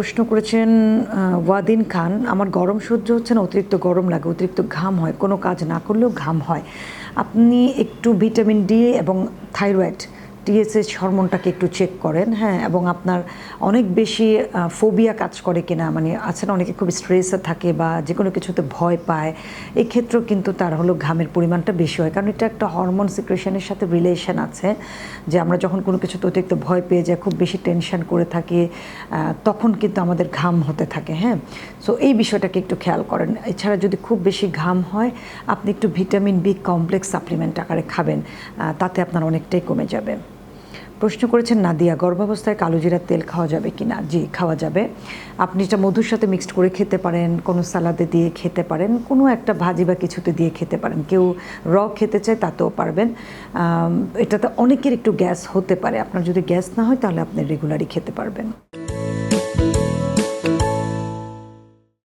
প্রশ্ন করেছেন ওয়াদিন খান, আমার গরম সহ্য হচ্ছে না, অতিরিক্ত গরম লাগে, অতিরিক্ত ঘাম হয়। কোনো কাজ না করলেও ঘাম হয়। আপনি একটু ভিটামিন ডি এবং থাইরয়েড টিএসএস হরমোনটাকে একটু চেক করেন হ্যাঁ এবং আপনার অনেক বেশি ফোবিয়া কাজ করে কিনা মানে আছে না, অনেকে খুব স্ট্রেসে থাকে বা যে কোনো কিছুতে ভয় পায়, এক্ষেত্রেও কিন্তু তার হলো ঘামের পরিমাণটা বেশি হয়। কারণ এটা একটা হরমোন সিক্রেশনের সাথে রিলেশন আছে, যে আমরা যখন কোনো কিছুতে অতিরিক্ত ভয় পেয়ে যাই, খুব বেশি টেনশন করে থাকি তখন কিন্তু আমাদের ঘাম হতে থাকে হ্যাঁ। সো এই বিষয়টাকে একটু খেয়াল করেন। এছাড়া যদি খুব বেশি ঘাম হয়, আপনি একটু ভিটামিন বি কমপ্লেক্স সাপ্লিমেন্ট আকারে খাবেন তাতে আপনার অনেকটাই কমে যাবে। প্রশ্ন করেছেন, নাদিয়া, গর্ভাবস্থায় কালো জিরার তেল খাওয়া যাবে কি না জি, খাওয়া যাবে। আপনি এটা মধুর সাথে মিক্সড করে খেতে পারেন, কোনো সালাদে দিয়ে খেতে পারেন, কোনো একটা ভাজি বা কিছুতে দিয়ে খেতে পারেন। কেউ র খেতে চায় তাতেও পারবেন। এটাতে অনেকের একটু গ্যাস হতে পারে। আপনার যদি গ্যাস না হয়, তাহলে আপনি রেগুলারই খেতে পারবেন।